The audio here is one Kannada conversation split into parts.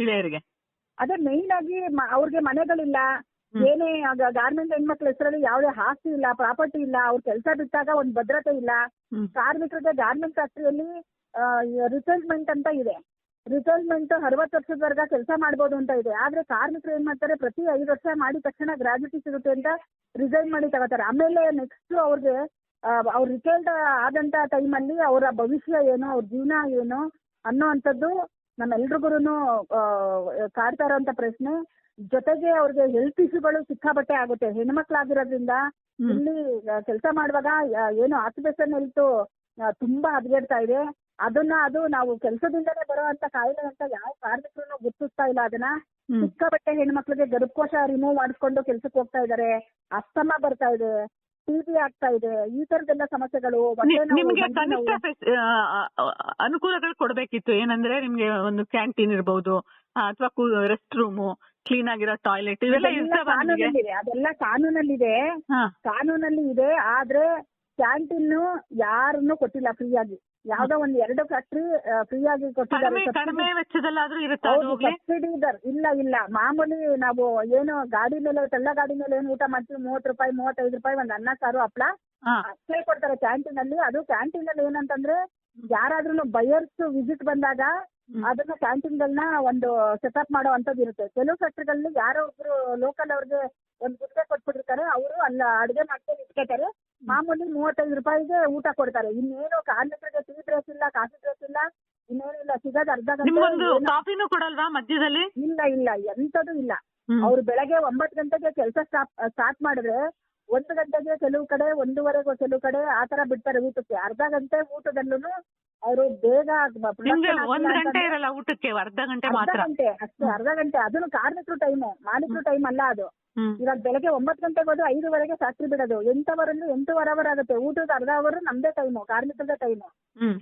ಮಹಿಳೆಯರಿಗೆ? ಅದೇ ಮೇನ್ ಆಗಿ ಅವ್ರಿಗೆ ಮನೆಗಳಿಲ್ಲ. ಏನೇ ಗಾರ್ಮೆಂಟ್ ಹೆಣ್ಮಕ್ಳ ಹೆಸರಲ್ಲಿ ಯಾವ್ದೇ ಆಸ್ತಿ ಇಲ್ಲ ಪ್ರಾಪರ್ಟಿ ಇಲ್ಲ ಅವ್ರ ಕೆಲಸ ಬಿಟ್ಟಾಗ ಒಂದ್ ಭದ್ರತೆ ಇಲ್ಲ. ಕಾರ್ಮಿಕರಿಗೆ ಗಾರ್ಮೆಂಟ್ ಫ್ಯಾಕ್ಟ್ರಿಯಲ್ಲಿ ರಿಟೈರ್ಮೆಂಟ್ ಅಂತ ಇದೆ. ರಿಟೈರ್ಮೆಂಟ್ ಅರವತ್ತು ವರ್ಷದವರೆಗ ಕೆಲಸ ಮಾಡ್ಬೋದು ಅಂತ ಇದೆ. ಆದ್ರೆ ಕಾರ್ಮಿಕರು ಏನ್ ಮಾಡ್ತಾರೆ ಪ್ರತಿ ಐದು ವರ್ಷ ಮಾಡಿದ ತಕ್ಷಣ ಗ್ರಾಜ್ಯುಟಿ ಸಿಗುತ್ತೆ ಅಂತ ರಿಸೈನ್ ಮಾಡಿ ತಗೋತಾರೆ. ಆಮೇಲೆ ನೆಕ್ಸ್ಟ್ ಅವ್ರಿಗೆ ಅವ್ರ ರಿಟೈರ್ಡ್ ಆದಂತ ಟೈಮಲ್ಲಿ ಅವರ ಭವಿಷ್ಯ ಏನು ಅವ್ರ ಜೀವನ ಏನು ಅನ್ನೋ ಅಂಥದ್ದು ನಮ್ಮೆಲ್ರಿಗೂ ಕಾಡ್ತಾ ಇರೋಂತ ಪ್ರಶ್ನೆ. ಜೊತೆಗೆ ಅವ್ರಿಗೆ ಹೆಲ್ತ್ ಇಶ್ಯೂಗಳು ಸಿಕ್ಕಾಪಟ್ಟೆ ಆಗುತ್ತೆ. ಹೆಣ್ಮಕ್ಳಾಗಿರೋದ್ರಿಂದ. ಇಲ್ಲಿ ಕೆಲಸ ಮಾಡುವಾಗ ಏನು ಆಕ್ಯುಪೇಷನ್ ಹೆಲ್ತ್ ತುಂಬಾ ಹದಗೆಡ್ತಾ ಇದೆ. ಅದನ್ನ ಅದು ನಾವು ಕೆಲಸದಿಂದಲೇ ಬರುವಂತ ಕಾಯಿಲೆ ಅಂತ ಯಾವ ಕಾರ್ಮಿಕರು ಗುರ್ತಿಸ್ತಾ ಇಲ್ಲ. ಅದನ್ನ. ಸಿಕ್ಕಾಪಟ್ಟೆ ಹೆಣ್ಮಕ್ಳಿಗೆ ಗರ್ಭಕೋಶ ರಿಮೂವ್ ಮಾಡಿಸ್ಕೊಂಡು ಕೆಲ್ಸಕ್ಕೆ ಹೋಗ್ತಾ ಇದಾರೆ ಅಸ್ತಮ ಬರ್ತಾ ಇದೆ. ಟಿಬಿ ಆಗ್ತಾ ಇದೆ. ಈ ತರದೆಲ್ಲ ಸಮಸ್ಯೆಗಳು ಹೊಟ್ಟೆ ನಿ- ನೋವು, ನಿಮ್ಗೆ ಕನಿಷ್ಠ ಆ, ಆ, ಅನುಕೂಲಗಳು ಕೊಡ್ಬೇಕಿತ್ತು. ಏನಂದ್ರೆ ನಿಮ್ಗೆ ಒಂದು ಕ್ಯಾಂಟೀನ್ ಇರಬಹುದು ಅಥವಾ ರೆಸ್ಟ್ ರೂಮ್ ಕ್ಲೀನ್ ಆಗಿರೋ ಟಾಯ್ಲೆಟ್ ಇವೆಲ್ಲ ಅದೆಲ್ಲ ಇರ್ತಾವ ನಿಮ್ಗೆ? ಕಾನೂನಲ್ಲಿದೆ. ಅದೆಲ್ಲ ಕಾನೂನಲ್ಲಿದೆ. ಹಾ. ಕಾನೂನಲ್ಲಿ ಇದೆ ಆದ್ರೆ ಕ್ಯಾಂಟೀನ್ ಯಾರನ್ನು ಕೊಟ್ಟಿಲ್ಲ ಫ್ರೀಯಾಗಿ. ಯಾವ್ದೋ ಒಂದ್ ಎರಡು ಫ್ಯಾಕ್ಟ್ರಿ ಫ್ರೀ ಆಗಿ ಕೊಟ್ಟಿದ್ದಾರೆ ಕಡಿಮೆ ವೆಚ್ಚದಲ್ಲಾದ್ರೂ ಇರುತ್ತಾ ಅದು ಹೋಗ್ಲಿ? ಸಬ್ಸಿಡಿ ಇಲ್ಲ ಇಲ್ಲ. ಮಾಮೂಲಿ ನಾವು ಏನು ಗಾಡಿ ಮೇಲೆ ತಳ್ಳ ಗಾಡಿ ಮೇಲೆ ಏನು ಊಟ ಮಾಡ್ತೀವಿ ಮೂವತ್ತು ರೂಪಾಯಿ ಮೂವತ್ತೈದು ರೂಪಾಯಿ ಒಂದ್ ಅನ್ನ ಸಾರು ಹಪ್ಳ ಅಷ್ಟೇ ಕೊಡ್ತಾರೆ ಕ್ಯಾಂಟೀನ್ ಅಲ್ಲಿ ಅದು ಕ್ಯಾಂಟೀನ್ ಅಲ್ಲಿ ಏನಂತಂದ್ರೆ ಯಾರಾದ್ರೂ ಬಯರ್ಸ್ ವಿಸಿಟ್ ಬಂದಾಗ ಅದನ್ನ ಕ್ಯಾಂಟೀನ್ ಗಳನ್ನ ಒಂದು ಸೆಟಪ್ ಮಾಡೋ ಅಂತದ್ದು ಇರುತ್ತೆ. ಕೆಲವು ಫ್ಯಾಕ್ಟ್ರಿಗಳಲ್ಲಿ ಯಾರೋ ಒಬ್ರು ಲೋಕಲ್ ಅವ್ರಿಗೆ ಒಂದು ಗುಡ್ಡೆ ಕೊಟ್ಬಿಟ್ಟಿರ್ತಾರೆ. ಅವರು ಅಲ್ಲ ಅಡಿಗೆ ಮಾಡ್ಕೊಂಡು ಇಟ್ಕೋತಾರೆ ಮಾಮೂಲಿ ಮೂವತ್ತೈದು ರೂಪಾಯಿಗೆ ಊಟ ಕೊಡ್ತಾರೆ. ಇನ್ನೇನು ಕಾರ್ಮಿಕರಿಗೆ ಟೀ ಡ್ರೆಸ್ ಇಲ್ಲ ಕಾಫಿ ಡ್ರೆಸ್ ಇಲ್ಲ ಇನ್ನೇನಿಲ್ಲ ಸಿಗೋದು ಅರ್ಧ ಗಂಟೆ ನಿಮ್ಗೊಂದು ಏನು- ಕಾಫಿನೂ ಕೊಡಲ್ವಾ ಮಧ್ಯದಲ್ಲಿ? ಇಲ್ಲ ಇಲ್ಲ ಎಂತದೂ ಇಲ್ಲ. ಹ್ಮ್. ಅವ್ರು ಬೆಳಗ್ಗೆ ಒಂಬತ್ತು ಗಂಟೆಗೆ ಕೆಲಸ ಸ್ಟಾರ್ಟ್ ಮಾಡಿದ್ರೆ ಒಂದು ಗಂಟೆಗೆ ಕೆಲವು ಕಡೆ ಒಂದೂವರೆಗೂ ಕೆಲವು ಕಡೆ ಆ ತರ ಬಿಡ್ತಾರೆ ಊಟಕ್ಕೆ. ಅರ್ಧ ಗಂಟೆ ಊಟದಲ್ಲೂ ಅವರು ಬೇಗ ನಿಮ್ಗೆ ಒಂದ್ ಗಂಟೆ ಇರಲ್ಲ ಊಟಕ್ಕೆ ಅರ್ಧ ಗಂಟೆ ಅರ್ಧ ಮಾತ್ರ? ಗಂಟೆ ಅಷ್ಟೇ ಅರ್ಧ ಗಂಟೆ. ಅದನ್ನು ಕಾರ್ಮಿಕರು ಟೈಮ್ ಮಾಲೀಕರು ಟೈಮ್ ಅಲ್ಲ ಅದು. ಹ್ಮ್. ಇವಾಗ ಬೆಳಗ್ಗೆ ಒಂಬತ್ತು ಗಂಟೆಗೆ ಹೋದ್ರೆ ಐದುವರೆಗೆ ಫ್ಯಾಕ್ಟ್ರಿ ಬಿಡೋದು. ಎಂಟವರಲ್ಲಿ ಎಂಟೂವರೆ ಅವರ್ ಆಗುತ್ತೆ. ಊಟದ ಅರ್ಧ ಅವರ್ ನಮ್ದೇ ಟೈಮು ಕಾರ್ಮಿಕರ ಟೈಮ್ ಹ್ಮ್.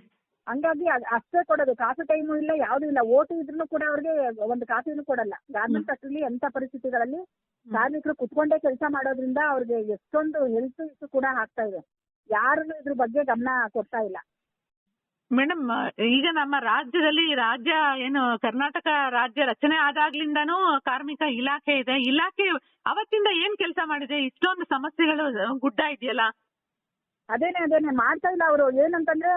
ಹಂಗಾಗಿ ಅದ್- ಅಷ್ಟೇ ಕೊಡೋದು. ಕಾಫಿ ಟೈಮು ಇಲ್ಲ ಯಾವ್ದು ಇಲ್ಲ. ಓಟು ಇದ್ರೂ ಕೂಡ ಅವ್ರಿಗೆ ಒಂದು ಕಾಫಿನೂ ಕೊಡಲ್ಲ. ಗಾರ್ಮೆಂಟ್ ಫ್ಯಾಕ್ಟ್ರಿಲಿ ಎಂತ ಪರಿಸ್ಥಿತಿಗಳಲ್ಲಿ ಕಾರ್ಮಿಕರು ಕುತ್ಕೊಂಡೇ ಕೆಲಸ ಮಾಡೋದ್ರಿಂದ ಅವ್ರಿಗೆ ಎಷ್ಟೊಂದು ಹೆಲ್ತ್ ಇಶ್ಯೂ ಕೂಡ ಆಗ್ತಾ ಇದೆ. ಯಾರು ಇದ್ರ ಬಗ್ಗೆ ಗಮನ ಕೊಡ್ತಾ ಇಲ್ಲ. ಮೇಡಮ್ ಈಗ ನಮ್ಮ ರಾಜ್ಯದಲ್ಲಿ ರಾಜ್ಯ ಏನು ಕರ್ನಾಟಕ ರಾಜ್ಯ ರಚನೆ ಆದಾಗ್ಲಿಂದಾನು ಕಾರ್ಮಿಕ ಇಲಾಖೆ ಇದೆ. ಇಲಾಖೆ ಅವತ್ತಿಂದ ಏನ್ ಕೆಲಸ ಮಾಡಿದೆ? ಇಷ್ಟೊಂದು ಸಮಸ್ಯೆಗಳು ಗುಡ್ಡ ಇದೆಯಲ್ಲ? ಅದೇನೆ ಅದೇನೆ ಮಾಡ್ತಾ ಇಲ್ಲ ಅವರು. ಏನಂತಂದ್ರೆ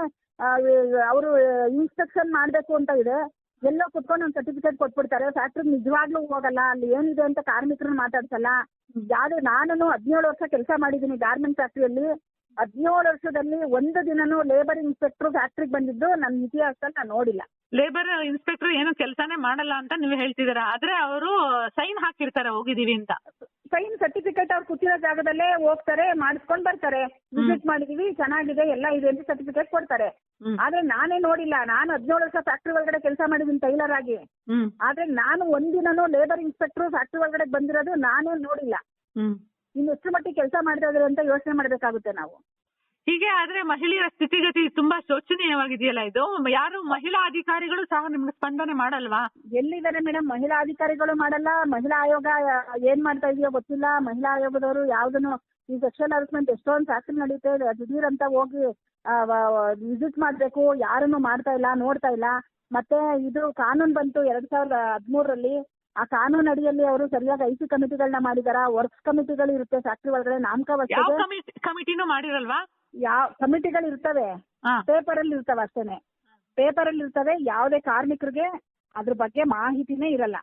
ಅವರು ಇನ್ಸ್ಪೆಕ್ಷನ್ ಮಾಡ್ಬೇಕು ಅಂತ ಇದೆ. ಎಲ್ಲೋ ಕುತ್ಕೊಂಡು ಒಂದು ಸರ್ಟಿಫಿಕೇಟ್ ಕೊಟ್ಬಿಡ್ತಾರೆ. ಫ್ಯಾಕ್ಟ್ರಿ ನಿಜವಾಗ್ಲೂ ಹೋಗಲ್ಲ. ಅಲ್ಲಿ ಏನಿದೆ ಅಂತ ಕಾರ್ಮಿಕರನ್ನ ಮಾತಾಡ್ಸಲ್ಲ. ಯಾವ್ದು ನಾನು ಹದಿನೇಳು ವರ್ಷ ಕೆಲಸ ಮಾಡಿದ್ದೀನಿ ಗಾರ್ಮೆಂಟ್ ಫ್ಯಾಕ್ಟ್ರಿಯಲ್ಲಿ ಹದಿನೇಳು ವರ್ಷದಲ್ಲಿ ಒಂದು ದಿನನೂ ಲೇಬರ್ ಇನ್ಸ್ಪೆಕ್ಟರ್ ಫ್ಯಾಕ್ಟ್ರಿಗೆ ಬಂದಿದ್ದು ನನ್ನ ಇತಿಹಾಸದಲ್ಲಿ ನಾನು ನೋಡಿಲ್ಲ. ಲೇಬರ್ ಇನ್ಸ್ಪೆಕ್ಟರ್ ಏನು ಕೆಲಸನೇ ಮಾಡಲ್ಲ ಅಂತ ನೀವು ಹೇಳ್ತಿದ್ದೀರಾ? ಆದ್ರೆ ಅವರು ಸೈನ್ ಹಾಕಿರ್ತಾರೆ ಹೋಗಿದೀವಿ ಅಂತ. ಸೈನ್ ಸರ್ಟಿಫಿಕೇಟ್ ಅವ್ರು ಕೂತಿರೋ ಜಾಗದಲ್ಲೇ ಹೋಗ್ತಾರೆ ಮಾಡಿಸ್ಕೊಂಡ್ ಬರ್ತಾರೆ. ವಿಸಿಟ್ ಮಾಡಿದೀವಿ ಚೆನ್ನಾಗಿದೆ ಎಲ್ಲ ಇದೆ ಅಂತ ಸರ್ಟಿಫಿಕೇಟ್ ಕೊಡ್ತಾರೆ. ಆದ್ರೆ ನಾನೇ ನೋಡಿಲ್ಲ ನಾನು ಹದಿನೇಳು ವರ್ಷ ಫ್ಯಾಕ್ಟ್ರಿ ಒಳಗಡೆ ಕೆಲಸ ಮಾಡಿದೀನಿ ಟೈಲರ್ ಆಗಿ. ಆದ್ರೆ ನಾನು ಒಂದಿನೂ ಲೇಬರ್ ಇನ್ಸ್ಪೆಕ್ಟರ್ ಫ್ಯಾಕ್ಟ್ರಿ ಒಳಗಡೆ ಬಂದಿರೋದು ನಾನೇ ನೋಡಿಲ್ಲ. ಇನ್ನು ಎಷ್ಟು ಮಟ್ಟಿಗೆ ಕೆಲಸ ಮಾಡ್ತಾ ಇದಾರೆ ಅಂತ ಯೋಚನೆ ಮಾಡ್ಬೇಕಾಗುತ್ತೆ ನಾವು. ಹೀಗೆ ಆದ್ರೆ ಮಹಿಳೆಯರ ಸ್ಥಿತಿಗತಿ ತುಂಬಾ ಶೋಚನೀಯವಾಗಿದೆಯಲ್ಲ ಇದು? ಯಾರು ಮಹಿಳಾ ಅಧಿಕಾರಿಗಳು ಸಹ ನಿಮ್ಗೆ ಸ್ಪಂದನೆ ಮಾಡಲ್ವಾ? ಎಲ್ಲಿದ್ದಾರೆ ಮೇಡಮ್? ಮಹಿಳಾ ಅಧಿಕಾರಿಗಳು ಮಾಡಲ್ಲ. ಮಹಿಳಾ ಆಯೋಗ ಏನ್ ಮಾಡ್ತಾ ಇದೆಯೋ ಗೊತ್ತಿಲ್ಲ. ಮಹಿಳಾ ಆಯೋಗದವರು ಯಾವ್ದನ್ನು ಈ ಸೆಕ್ಷುವಲ್ ಹರಾಸ್ಮೆಂಟ್ ಎಷ್ಟೊಂದು ಫ್ಯಾಕ್ಟ್ರಿ ನಡೀತಾ ಇದೆ. ದಿಢೀರ್ ಅಂತ ಹೋಗಿ ವಿಸಿಟ್ ಮಾಡ್ಬೇಕು. ಯಾರನ್ನು ಮಾಡ್ತಾ ಇಲ್ಲ ನೋಡ್ತಾ ಇಲ್ಲ. ಮತ್ತೆ ಇದು ಕಾನೂನು ಬಂತು ಎರಡ್ ಸಾವಿರದ ಹದಿಮೂರರಲ್ಲಿ. ಆ ಕಾನೂನು ಅಡಿಯಲ್ಲಿ ಅವರು ಸರಿಯಾಗಿ ಐಸಿ ಕಮಿಟಿಗಳನ್ನ ಮಾಡಿದಾರ ವರ್ಕ್ಸ್ ಕಮಿಟಿಗಳು ಇರುತ್ತೆ ಫ್ಯಾಕ್ಟ್ರಿ ಒಳಗಡೆ ಯಾವ ನಾಮಕಾವಸ್ಥೆಗೆ ಕಮಿಟಿ ಕಮಿಟಿನೂ ಮಾಡಿರಲ್ವಾ? ಯಾವ ಕಮಿಟಿಗಳು ಇರ್ತವೆ. ಪೇಪರ್ ಅಲ್ಲಿ ಇರ್ತವೆ ಅಷ್ಟೇನೆ. ಪೇಪರ್ ಅಲ್ಲಿ ಇರ್ತವೆ ಯಾವುದೇ ಕಾರ್ಮಿಕರಿಗೆ ಅದ್ರ ಬಗ್ಗೆ ಮಾಹಿತಿನೇ ಇರಲ್ಲ.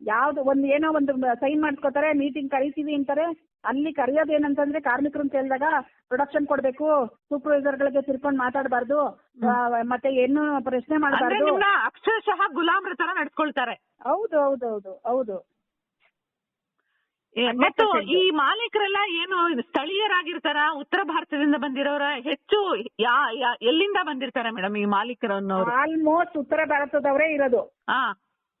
ಯಾವ್ದು ಒಂದು ಏನೋ ಒಂದು ಸೈನ್ ಮಾಡ್ಕೋತಾರೆ ಮೀಟಿಂಗ್ ಕರಿತೀವಿ ಅಂತಾರೆ. ಅಲ್ಲಿ ಕರೆಯೋದು ಏನಂತಂದ್ರೆ ಕಾರ್ಮಿಕರನ್ನ ಕೇಳಿದಾಗ ಪ್ರೊಡಕ್ಷನ್ ಕೊಡ್ಬೇಕು ಸೂಪರ್ವೈಸರ್ ಗಳಿಗೆ ತಿರ್ಕೊಂಡು ಮಾತಾಡಬಾರ್ದು ಮತ್ತೆ ಏನು ಪ್ರಶ್ನೆ ಮಾಡಬಾರ್ದು. ಅಕ್ಷರಶಃ ಗುಲಾಮ್ರ ತರ ನಡ್ಸ್ಕೊಳ್ತಾರೆ. ಹೌದು ಹೌದು ಹೌದು ಹೌದು. ಮತ್ತು ಈ ಮಾಲೀಕರೆಲ್ಲ ಏನು ಸ್ಥಳೀಯರಾಗಿರ್ತಾರ? ಉತ್ತರ ಭಾರತದಿಂದ ಬಂದಿರೋರ ಹೆಚ್ಚು ಯಾ ಎಲ್ಲಿಂದ ಬಂದಿರ್ತಾರೆ ಮೇಡಮ್ ಈ ಮಾಲೀಕರನ್ನು ಆಲ್ಮೋಸ್ಟ್ ಉತ್ತರ ಭಾರತದವರೇ ಇರೋದು.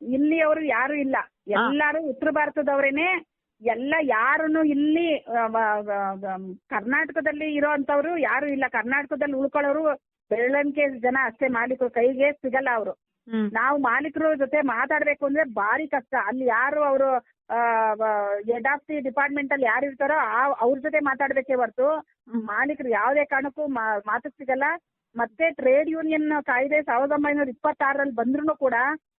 ಇಲ್ಲಿ ಅವರು ಯಾರು ಇಲ್ಲ. ಎಲ್ಲಾರು ಉತ್ತರ ಭಾರತದವರೇನೆ. ಎಲ್ಲ ಯಾರುನು ಇಲ್ಲಿ ಕರ್ನಾಟಕದಲ್ಲಿ ಇರೋಂತವ್ರು ಯಾರು ಇಲ್ಲ. ಕರ್ನಾಟಕದಲ್ಲಿ ಉಳ್ಕೊಳ್ಳೋರು ಬೆಳ್ಳಂಕೆ ಜನ ಅಷ್ಟೇ ಮಾಲೀಕರು. ಕೈಗೆ ಸಿಗಲ್ಲ ಅವರು. ನಾವು ಮಾಲೀಕರ ಜೊತೆ ಮಾತಾಡ್ಬೇಕು ಅಂದ್ರೆ ಭಾರಿ ಕಷ್ಟ. ಅಲ್ಲಿ ಯಾರು ಅವರು ಹೆಡ್ ಆಫ್ ದಿ ಡಿಪಾರ್ಟ್ಮೆಂಟ್ ಅಲ್ಲಿ ಯಾರು ಇರ್ತಾರೋ ಆ ಅವ್ರ ಜೊತೆ ಮಾತಾಡ್ಬೇಕೇ ಹೊರತು ಮಾಲೀಕರು ಯಾವುದೇ ಕಾರಣಕ್ಕೂ ಮಾ- ಮಾತಕ್ ಸಿಗಲ್ಲ. ಮತ್ತೆ ಟ್ರೇಡ್ ಯೂನಿಯನ್ ಕಾಯ್ದೆ ಸಾವಿರದ ಒಂಬೈನೂರ ಇಪ್ಪತ್ತಾರರಲ್ಲಿ ಬಂದ್ರು ಕೂಡ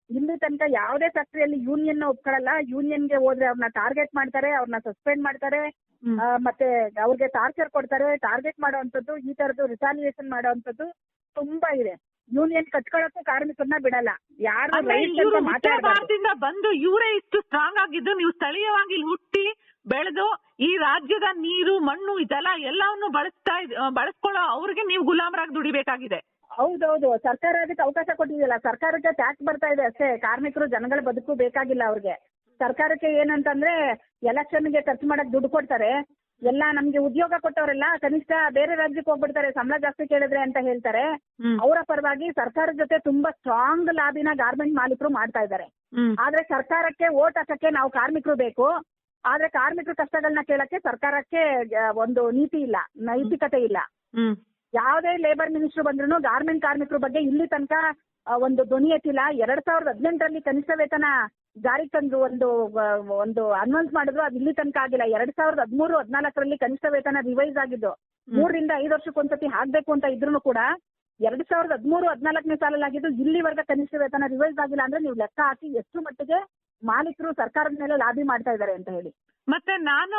ಇಲ್ಲಿ ತನಕ ಯಾವುದೇ ಫ್ಯಾಕ್ಟರಿಯಲ್ಲಿ ಯೂನಿಯನ್ ಒಪ್ಕೊಳ್ಳಲ್ಲ ಯೂನಿಯನ್ಗೆ ಹೋದ್ರೆ ಅವ್ರನ್ನ ಟಾರ್ಗೆಟ್ ಮಾಡ್ತಾರೆ ಅವ್ರನ್ನ ಸಸ್ಪೆಂಡ್ ಮಾಡ್ತಾರೆ ಮತ್ತೆ ಅವ್ರಿಗೆ ಟಾರ್ಚರ್ ಕೊಡ್ತಾರೆ ಟಾರ್ಗೆಟ್ ಮಾಡುವಂಥದ್ದು ಈ ತರದ್ದು ರಿಟಾಲಿಯೇಷನ್ ಮಾಡುವಂಥದ್ದು ತುಂಬಾ ಇದೆ. ಯೂನಿಯನ್ ಕಟ್ಕೊಳಕ್ಕೂ ಕಾರ್ಮಿಕರನ್ನ ಬಿಡಲ್ಲ. ಯಾರು ಭಾರತದಿಂದ ಬಂದು ಇವರೇ ಇಷ್ಟು ಸ್ಟ್ರಾಂಗ್ ಆಗಿದ್ದು ನೀವು ಸ್ಥಳೀಯವಾಗಿ ಇಲ್ಲಿ ಹುಟ್ಟಿ ಬೆಳೆದು ಈ ರಾಜ್ಯದ ನೀರು ಮಣ್ಣು ಇದೆಲ್ಲ ಎಲ್ಲವನ್ನು ಬಳಸ್ತಾ ಬಳಸ್ಕೊಳ್ಳೋ ಅವ್ರಿಗೆ ನೀವು ಗುಲಾಮರಾಗಿ ದುಡಿಬೇಕಾಗಿದೆ. ಹೌದೌದು ಸರ್ಕಾರ ಅದಕ್ಕೆ ಅವಕಾಶ ಕೊಟ್ಟಿದೆಯಲ್ಲ ಸರ್ಕಾರಕ್ಕೆ ಟ್ಯಾಕ್ಸ್ ಬರ್ತಾ ಇದೆ ಅಷ್ಟೇ. ಕಾರ್ಮಿಕರು ಜನಗಳ ಬದುಕು ಬೇಕಾಗಿಲ್ಲ ಅವ್ರಿಗೆ. ಸರ್ಕಾರಕ್ಕೆ ಏನಂತಂದ್ರೆ ಎಲೆಕ್ಷನ್ಗೆ ಖರ್ಚು ಮಾಡಕ್ ದುಡ್ಡು ಕೊಡ್ತಾರೆ. ಎಲ್ಲ ನಮ್ಗೆ ಉದ್ಯೋಗ ಕೊಟ್ಟವರೆಲ್ಲ ಕನಿಷ್ಠ ಬೇರೆ ರಾಜ್ಯಕ್ಕೆ ಹೋಗ್ಬಿಡ್ತಾರೆ. ಸಂಬಳ ಜಾಸ್ತಿ ಕೇಳಿದ್ರೆ ಅಂತ ಹೇಳ್ತಾರೆ. ಅವರ ಪರವಾಗಿ ಸರ್ಕಾರದ ಜೊತೆ ತುಂಬಾ ಸ್ಟ್ರಾಂಗ್ ಲಾಬಿನ ಗಾರ್ಮೆಂಟ್ ಮಾಲೀಕರು ಮಾಡ್ತಾ ಇದ್ದಾರೆ. ಆದ್ರೆ ಸರ್ಕಾರಕ್ಕೆ ಓಟ್ ಹಾಕಕ್ಕೆ ನಾವು ಕಾರ್ಮಿಕರು ಬೇಕು. ಆದ್ರೆ ಕಾರ್ಮಿಕರ ಕಷ್ಟಗಳನ್ನ ಕೇಳಕ್ಕೆ ಸರ್ಕಾರಕ್ಕೆ ಒಂದು ನೀತಿ ಇಲ್ಲ ನೈತಿಕತೆ ಇಲ್ಲ. ಯಾವುದೇ ಲೇಬರ್ ಮಿನಿಸ್ಟರ್ ಬಂದ್ರು ಗಾರ್ಮೆಂಟ್ ಕಾರ್ಮಿಕರ ಬಗ್ಗೆ ಇಲ್ಲಿ ತನಕ ಒಂದು ಧ್ವನಿ ಎತ್ತಿಲ್ಲ. ಎರಡ್ ಸಾವಿರದ ಹದಿನೆಂಟರಲ್ಲಿ ಕನಿಷ್ಠ ವೇತನ ಜಾರಿಗೆ ತಂದು ಒಂದು ಒಂದು ಅನೌನ್ಸ್ ಮಾಡಿದ್ರು ಅದು ಇಲ್ಲಿ ತನಕ ಆಗಿಲ್ಲ. ಎರಡ್ ಸಾವಿರದ ಹದಿಮೂರು ಹದಿನಾಲ್ಕರಲ್ಲಿ ಕನಿಷ್ಠ ವೇತನ ರಿವೈಸ್ ಆಗಿದ್ದು ಮೂರರಿಂದ ಐದು ವರ್ಷಕ್ಕೊಂದ್ಸತಿ ಹಾಕ್ಬೇಕು ಅಂತ ಇದ್ರು ಕೂಡ ಎರಡ್ ಸಾವಿರದ ಹದಿಮೂರು ಹದಿನಾಲ್ಕನೇ ಸಾಲಲ್ಲಾಗಿದ್ದು ಇಲ್ಲಿವರೆಗೆ ಕನಿಷ್ಠ ವೇತನ ರಿವೈಸ್ ಆಗಿಲ್ಲ ಅಂದ್ರೆ ನೀವು ಲೆಕ್ಕ ಹಾಕಿ ಎಷ್ಟು ಮಟ್ಟಿಗೆ ಮಾಲೀಕರು ಸರ್ಕಾರದ ಮೇಲೆ ಲಾಬಿ ಮಾಡ್ತಾ ಇದ್ದಾರೆ ಅಂತ ಹೇಳಿ. ಮತ್ತೆ ನಾನು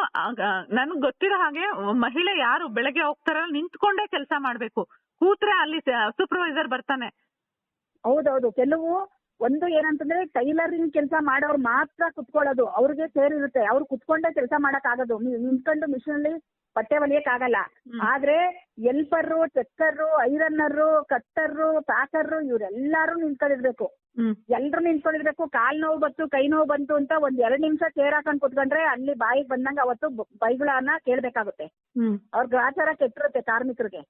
ನನ್ಗೆ ಗೊತ್ತಿರೋ ಹಾಗೆ ಮಹಿಳೆ ಯಾರು ಬೆಳಗ್ಗೆ ಹೋಗ್ತಾರಲ್ಲ ನಿಂತ್ಕೊಂಡೇ ಕೆಲಸ ಮಾಡ್ಬೇಕು. ಕೂತ್ರೆ ಅಲ್ಲಿ ಸೂಪರ್ವೈಸರ್ ಬರ್ತಾನೆ. ಹೌದೌದು. ಕೆಲವು ಒಂದು ಏನಂತಂದ್ರೆ ಟೈಲರಿಂಗ್ ಕೆಲಸ ಮಾಡೋರು ಮಾತ್ರ ಕುತ್ಕೊಳ್ಳೋದು. ಅವ್ರಿಗೆ ಸೇರಿರುತ್ತೆ. ಅವ್ರು ಕುತ್ಕೊಂಡೇ ಕೆಲಸ ಮಾಡಕ್ ಆಗೋದು ನಿಂತ್ಕೊಂಡು ಮಿಷಿನ್ ಅಲ್ಲಿ ಬಟ್ಟೆ ಹೊಲಿಯಕ್ ಆಗಲ್ಲ ಆದ್ರೆ ಎಲ್ಪರ್ರು ಚೆಕ್ಕರ್ರು ಐರನ್ನರು ಕಟ್ಟರ್ರು ಪ್ಯಾಕರ್ ಇವ್ರೆಲ್ಲಾರು ನಿಂತ್ಕೊಂಡಿರ್ಬೇಕು. ಎಲ್ರು ನಿಂತ್ಕೊಂಡಿರ್ಬೇಕು ಕಾಲ್ ನೋವು ಬಂತು ಕೈ ನೋವು ಬಂತು ಅಂತ ಒಂದ್ ಎರಡ್ ನಿಮಿಷ ಚೇರ್ ಹಾಕೊಂಡ್ ಕುತ್ಕೊಂಡ್ರೆ ಅಲ್ಲಿ ಬಾಯಿಗೆ ಬಂದಂಗ ಅವತ್ತು ಬೈಗುಳನ ಬೈಗಳನ್ನ ಕೇಳ್ಬೇಕಾಗುತ್ತೆ. ಅವ್ರ ಗ್ರಾಚಾರ ಕೆಟ್ಟಿರುತ್ತೆ ಕಾರ್ಮಿಕರಿಗೆ.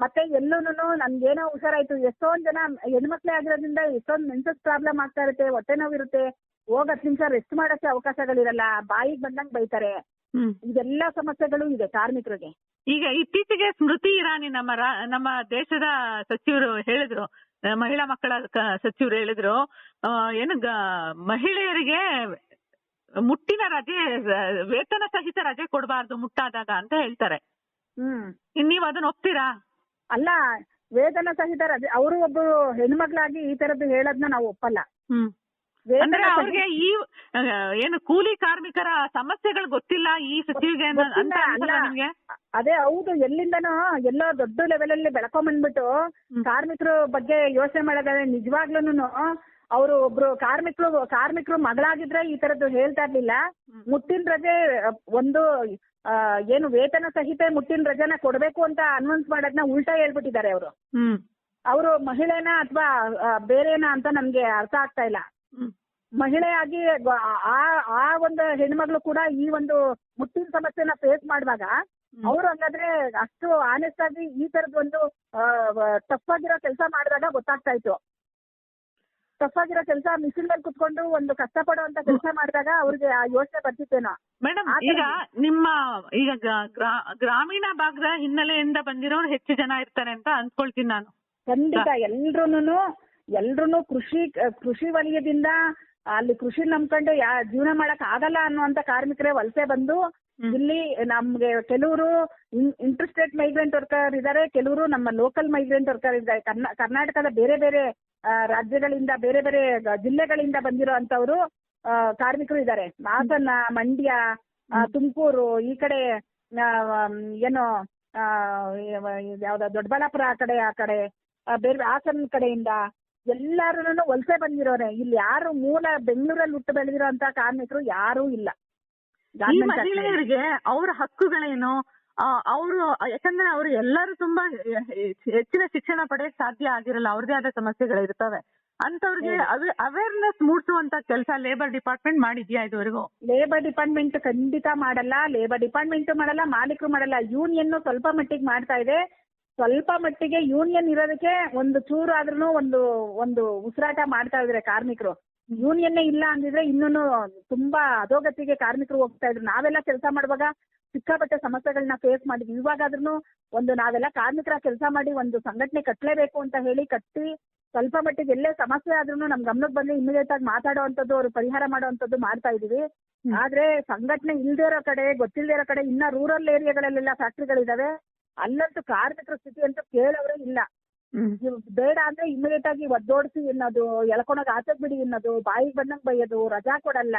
ಮತ್ತೆ ಎಲ್ಲೂನು ನನ್ಗೇನೋ ಹುಷಾರಾಯ್ತು ಎಷ್ಟೊಂದ್ ಜನ ಹೆಣ್ಮಕ್ಳೆ ಆಗಿರೋದ್ರಿಂದ ಎಷ್ಟೊಂದ್ ಮೆನ್ಸಸ್ ಪ್ರಾಬ್ಲಮ್ ಆಗ್ತಾ ಇರುತ್ತೆ ಹೊಟ್ಟೆ ನೋವು ಇರುತ್ತೆ ಹೋಗ್ ಹತ್ತು ನಿಮಿಷ ರೆಸ್ಟ್ ಮಾಡಕ್ಕೆ ಅವಕಾಶಗಳಿರಲ್ಲ ಬಾಯಿಗೆ ಬಂದಂಗ್ ಬೈತಾರೆ. ಇದೆಲ್ಲಾ ಸಮಸ್ಯೆಗಳು ಇದೆ ಕಾರ್ಮಿಕರಿಗೆ. ಈಗ ಇತ್ತೀಚೆಗೆ ಸ್ಮೃತಿ ಇರಾನಿ ನಮ್ಮ ನಮ್ಮ ದೇಶದ ಸಚಿವರು ಹೇಳಿದ್ರು ಮಹಿಳಾ ಮಕ್ಕಳ ಸಚಿವರು ಹೇಳಿದ್ರು ಏನು ಗ- ಮಹಿಳೆಯರಿಗೆ ಮುಟ್ಟಿನ ರಜೆ ವೇತನ ಸಹಿತ ರಜೆ ಕೊಡಬಾರ್ದು ಮುಟ್ಟಾದಾಗ ಅಂತ ಹೇಳ್ತಾರೆ. ನೀವ್ ಅದನ್ನ ಒಪ್ತೀರಾ? ಅಲ್ಲ ವೇತನ ಸಹಿತ ರಜೆ ಅವರು ಒಬ್ಬರು ಹೆಣ್ಮಕ್ಳಾಗಿ ಈ ತರದ್ದು ಹೇಳೋದನ್ನ ನಾವು ಒಪ್ಪಲ್ಲ. ಹ್ಮ್. ಅಂದ್ರೆ ಅವ್ರಿಗೆ ಈ ಏನು ಕೂಲಿ ಕಾರ್ಮಿಕರ ಸಮಸ್ಯೆಗಳು ಗೊತ್ತಿಲ್ಲ ಈ ಸಚಿವಿಗೆ ಅಂತ ಅಲ್ಲ. ನಿಮ್ಗೆ ಅದೇ ಹೌದು ಎಲ್ಲಿಂದನೋ ಎಲ್ಲೋ ದೊಡ್ಡ ಲೆವೆಲ್ ಅಲ್ಲಿ ಬೆಳ್ಕೊಂಬಂದ್ಬಿಟ್ಟು. ಕಾರ್ಮಿಕರ ಬಗ್ಗೆ ಯೋಚನೆ ಮಾಡೋದಾದ್ರೆ ನಿಜವಾಗ್ಲೂನು ಅವರು ಒಬ್ರು ಕಾರ್ಮಿಕರು ಕಾರ್ಮಿಕರು ಮಗಳಾಗಿದ್ರೆ ಈ ತರದ್ದು ಹೇಳ್ತಾ ಇರ್ಲಿಲ್ಲ. ಮುಟ್ಟಿನ ರಜೆ ಒಂದು ಏನು ವೇತನ ಸಹಿತ ಮುಟ್ಟಿನ ರಜೆನ ಕೊಡ್ಬೇಕು ಅಂತ ಅನೌನ್ಸ್ ಮಾಡೋದನ್ನ ಉಲ್ಟಾ ಹೇಳ್ಬಿಟ್ಟಿದ್ದಾರೆ ಅವರು ಅವರು ಮಹಿಳೆನ ಅಥವಾ ಬೇರೆನಾ ಅಂತ ನಮ್ಗೆ ಅರ್ಥ ಆಗ್ತಾ ಇಲ್ಲ ಮಹಿಳೆಯಾಗಿ ಆ ಆ ಒಂದು ಹೆಣ್ಮಗಳು ಕೂಡ ಈ ಒಂದು ಮುಟ್ಟಿನ ಸಮಸ್ಯೆನ ಫೇಸ್ ಮಾಡುವಾಗ ಅವ್ರು ಹಂಗಾದ್ರೆ ಅಷ್ಟು ಆನೆಸ್ಟ್ ಆಗಿ ಈ ತರದ್ ಒಂದು ಟಫ್ ಆಗಿರೋ ಕೆಲಸ ಮಾಡಿದಾಗ ಗೊತ್ತಾಗ್ತಾ ಇತ್ತು. ಟಫ್ ಆಗಿರೋ ಕೆಲಸ ಮಿಷಿನ್ ಮೇಲೆ ಕುತ್ಕೊಂಡು ಒಂದು ಕಷ್ಟಪಡುವಂತ ಕೆಲಸ ಮಾಡಿದಾಗ ಅವ್ರಿಗೆ ಆ ಯೋಚನೆ ಬರ್ತಿತ್ತೇನೋ. ಮೇಡಮ್ ಈಗ ನಿಮ್ಮ ಈಗ ಗ್ರಾಮೀಣ ಭಾಗದ ಹಿನ್ನೆಲೆಯಿಂದ ಬಂದಿರೋರು ಹೆಚ್ಚು ಜನ ಇರ್ತಾರೆ ಅಂತ ಅನ್ಕೊಳ್ತೀನಿ ನಾನು. ಖಂಡಿತ ಎಲ್ರೂನು ಎಲ್ರೂನು ಕೃಷಿ ಕೃಷಿ ವಲಯದಿಂದ ಅಲ್ಲಿ ಕೃಷಿ ನಂಬ್ಕೊಂಡು ಯಾ ಜೀವನ ಮಾಡಕ್ ಆಗಲ್ಲ ಅನ್ನುವಂತ ಕಾರ್ಮಿಕರೇ ವಲಸೆ ಬಂದು ಇಲ್ಲಿ ನಮ್ಗೆ ಕೆಲವರು ಇಂಟರ್ಸ್ಟೇಟ್ ಮೈಗ್ರೆಂಟ್ ವರ್ಕರ್ ಇದ್ದಾರೆ ಕೆಲವರು ನಮ್ಮ ಲೋಕಲ್ ಮೈಗ್ರೆಂಟ್ ವರ್ಕರ್ ಇದ್ದಾರೆ. ಕರ್ನಾಟಕದ ಬೇರೆ ಬೇರೆ ರಾಜ್ಯಗಳಿಂದ ಬೇರೆ ಬೇರೆ ಜಿಲ್ಲೆಗಳಿಂದ ಬಂದಿರೋ ಅಂತವ್ರು ಕಾರ್ಮಿಕರು ಇದ್ದಾರೆ ಹಾಸನ ಮಂಡ್ಯ ತುಮಕೂರು ಈ ಕಡೆ ಏನು ಯಾವ್ದ ದೊಡ್ಡಬಳ್ಳಾಪುರ ಆ ಕಡೆ ಆ ಕಡೆ ಬೇರೆ ಹಾಸನ ಕಡೆಯಿಂದ ಎಲ್ಲಾರು ವಲಸೆ ಬಂದಿರೋರೆ. ಇಲ್ಲಿ ಯಾರು ಮೂಲ ಬೆಂಗಳೂರಲ್ಲಿ ಹುಟ್ಟು ಬೆಳೆದಿರೋ ಅಂತ ಕಾರ್ಮಿಕರು ಯಾರೂ ಇಲ್ಲ. ಈ. ಮಹಿಳೆಯರಿಗೆ ಅವ್ರ ಹಕ್ಕುಗಳೇನು? ಅವರು ಯಾಕಂದ್ರೆ ಅವರು ಎಲ್ಲರೂ ತುಂಬಾ ಹೆಚ್ಚಿನ ಶಿಕ್ಷಣ ಪಡೆಯಕ್ ಸಾಧ್ಯ ಆಗಿರಲ್ಲ. ಅವ್ರದೇ ಆದ ಸಮಸ್ಯೆಗಳಿರ್ತವೆ ಅಂತವ್ರಿಗೆ ಅವೇರ್ನೆಸ್ ಮೂಡಿಸುವಂತ ಕೆಲಸ ಲೇಬರ್ ಡಿಪಾರ್ಟ್ಮೆಂಟ್ ಮಾಡಿದ್ಯಾ ಇದುವರೆಗೂ? ಲೇಬರ್ ಡಿಪಾರ್ಟ್ಮೆಂಟ್ ಖಂಡಿತ ಮಾಡಲ್ಲ. ಲೇಬರ್ ಡಿಪಾರ್ಟ್ಮೆಂಟ್ ಮಾಡಲ್ಲ ಮಾಲೀಕರು ಮಾಡಲ್ಲ. ಯೂನಿಯನ್ ಸ್ವಲ್ಪ ಮಟ್ಟಿಗೆ ಮಾಡ್ತಾ ಇದೆ. ಸ್ವಲ್ಪ ಮಟ್ಟಿಗೆ ಯೂನಿಯನ್ ಇರೋದಕ್ಕೆ ಒಂದು ಚೂರು ಆದ್ರೂ ಒಂದು ಒಂದು ಉಸಿರಾಟ ಮಾಡ್ತಾ ಇದ್ರೆ ಕಾರ್ಮಿಕರು. ಯೂನಿಯನ್ನೇ ಇಲ್ಲ ಅಂದಿದ್ರೆ ಇನ್ನೂ ತುಂಬಾ ಅಧೋಗತಿಗೆ ಕಾರ್ಮಿಕರು ಹೋಗ್ತಾ ಇದ್ರು. ನಾವೆಲ್ಲ ಕೆಲಸ ಮಾಡುವಾಗ ಸಿಕ್ಕಾಪಟ್ಟೆ ಸಮಸ್ಯೆಗಳನ್ನ ಫೇಸ್ ಮಾಡಿದ್ವಿ. ಇವಾಗಾದ್ರೂ ಒಂದು ನಾವೆಲ್ಲ ಕಾರ್ಮಿಕರ ಕೆಲಸ ಮಾಡಿ ಒಂದು ಸಂಘಟನೆ ಕಟ್ಟಲೇಬೇಕು ಅಂತ ಹೇಳಿ ಕಟ್ಟಿ ಸ್ವಲ್ಪ ಮಟ್ಟಿಗೆ ಎಲ್ಲೇ ಸಮಸ್ಯೆ ಆದ್ರೂ ನಮ್ ಗಮನಕ್ಕೆ ಬಂದ್ರೆ ಇಮಿಡಿಯೇಟ್ ಆಗಿ ಮಾತಾಡುವಂತದ್ದು ಅವ್ರು ಪರಿಹಾರ ಮಾಡುವಂತದ್ದು ಮಾಡ್ತಾ ಇದೀವಿ ಆದ್ರೆ ಸಂಘಟನೆ ಇಲ್ದೇ ಇರೋ ಕಡೆ ಗೊತ್ತಿಲ್ದೇ ಇರೋ ಕಡೆ ಇನ್ನ ರೂರಲ್ ಏರಿಯಾಗಳಲ್ಲೆಲ್ಲ ಫ್ಯಾಕ್ಟ್ರಿಗಳಿದಾವೆ ಅಲ್ಲಂತೂ ಕಾರ್ಮಿಕರ ಸ್ಥಿತಿ ಅಂತೂ ಕೇಳೋರೇ ಇಲ್ಲ. ಬೇಡ ಅಂದ್ರೆ ಇಮಿಡಿಯೇಟ್ ಆಗಿ ಒದ್ದೋಡಿಸಿ ಅನ್ನೋದು ಎಳ್ಕೊಂಡೋಗಿ ಆಚೆಗ್ ಬಿಡಿ ಅನ್ನೋದು ಬಾಯಿಗೆ ಬಂದಂಗ್ ಬೈಯೋದು ರಜಾ ಕೊಡಲ್ಲ.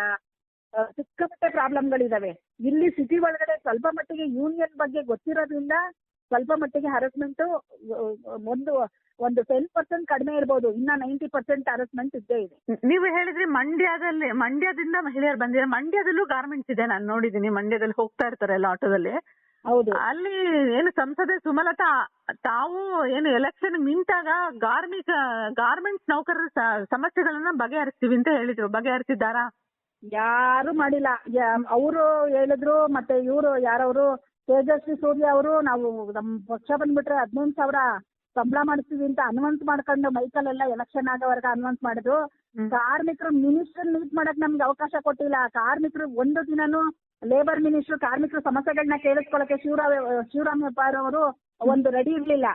ಸಿಕ್ಕಾಪಟ್ಟೆ ಪ್ರಾಬ್ಲಮ್ಗಳಿದಾವೆ. ಇಲ್ಲಿ ಸಿಟಿ ಒಳಗಡೆ ಸ್ವಲ್ಪ ಮಟ್ಟಿಗೆ ಯೂನಿಯನ್ ಬಗ್ಗೆ ಗೊತ್ತಿರೋದ್ರಿಂದ ಸ್ವಲ್ಪ ಮಟ್ಟಿಗೆ ಹರಸ್ಮೆಂಟ್ ಒಂದು ಒಂದು ಟೆನ್ ಪರ್ಸೆಂಟ್ ಕಡಿಮೆ ಇರ್ಬೋದು. ಇನ್ನ ನೈಂಟಿ ಪರ್ಸೆಂಟ್ ಹರಸ್ಮೆಂಟ್ ಇದ್ದೇ ಇದೆ. ನೀವು ಹೇಳಿದ್ರಿ ಮಂಡ್ಯದಲ್ಲಿ ಮಂಡ್ಯದಿಂದ ಮಹಿಳೆಯರು ಬಂದಿದ್ದಾರೆ. ಮಂಡ್ಯದಲ್ಲೂ ಗಾರ್ಮೆಂಟ್ಸ್ ಇದೆ. ನಾನು ನೋಡಿದೀನಿ ಮಂಡ್ಯದಲ್ಲಿ ಹೋಗ್ತಾ ಇರ್ತಾರೆ ಎಲ್ಲ ಆಟೋದಲ್ಲಿ. ಹೌದು. ಅಲ್ಲಿ ಏನು ಸಂಸದೆ ಸುಮಲತಾ ತಾವು ಏನು ಎಲೆಕ್ಷನ್ ನಿಂತಾಗ ಗಾರ್ಮಿಕ ಗಾರ್ಮೆಂಟ್ಸ್ ನೌಕರರ ಸ- ಸಮಸ್ಯೆಗಳನ್ನ ಬಗೆಹರಿಸ್ತೀವಿ ಅಂತ ಹೇಳಿದ್ರು. ಬಗೆಹರಿಸಿದ್ದಾರಾ? ಯಾರು ಮಾಡಿಲ್ಲ. ಅವರು ಹೇಳಿದ್ರು ಮತ್ತೆ ಇವರು ಯಾರವರು? ತೇಜಸ್ವಿ ಸೂರ್ಯ ಅವರು ನಾವು ನಮ್ ಪಕ್ಷ ಬಂದ್ಬಿಟ್ರೆ ಹದಿನೆಂಟು ಸಾವಿರ ಸಂಬಳ ಮಾಡಿಸ್ತೀವಿ ಅಂತ ಅನ್ವಂತ್ ಮಾಡ್ಕೊಂಡು ಮೈಕಲ್ಲೆಲ್ಲ ಎಲೆಕ್ಷನ್ ಆಗೋವರೆಗೆ ಅನ್ವಂತ್ ಮಾಡಿದ್ರು. ಕಾರ್ಮಿಕರು ಮಿನಿಸ್ಟರ್ ಮೀಟ್ ಮಾಡಕ್ ನಮ್ಗೆ ಅವಕಾಶ ಕೊಟ್ಟಿಲ್ಲ. ಕಾರ್ಮಿಕರು ಒಂದು ದಿನನೂ ಲೇಬರ್ ಮಿನಿಸ್ಟರ್ ಕಾರ್ಮಿಕರ ಸಮಸ್ಯೆಗಳನ್ನ ಕೇಳಿಸ್ಕೊಳಕ್ಕೆ ಶಿವರಾಮ್ ಶಿವರಾಮ್ ಹೆಬ್ಬಾರ್ ಅವರು ಒಂದು ರೆಡಿ ಇರ್ಲಿಲ್ಲ.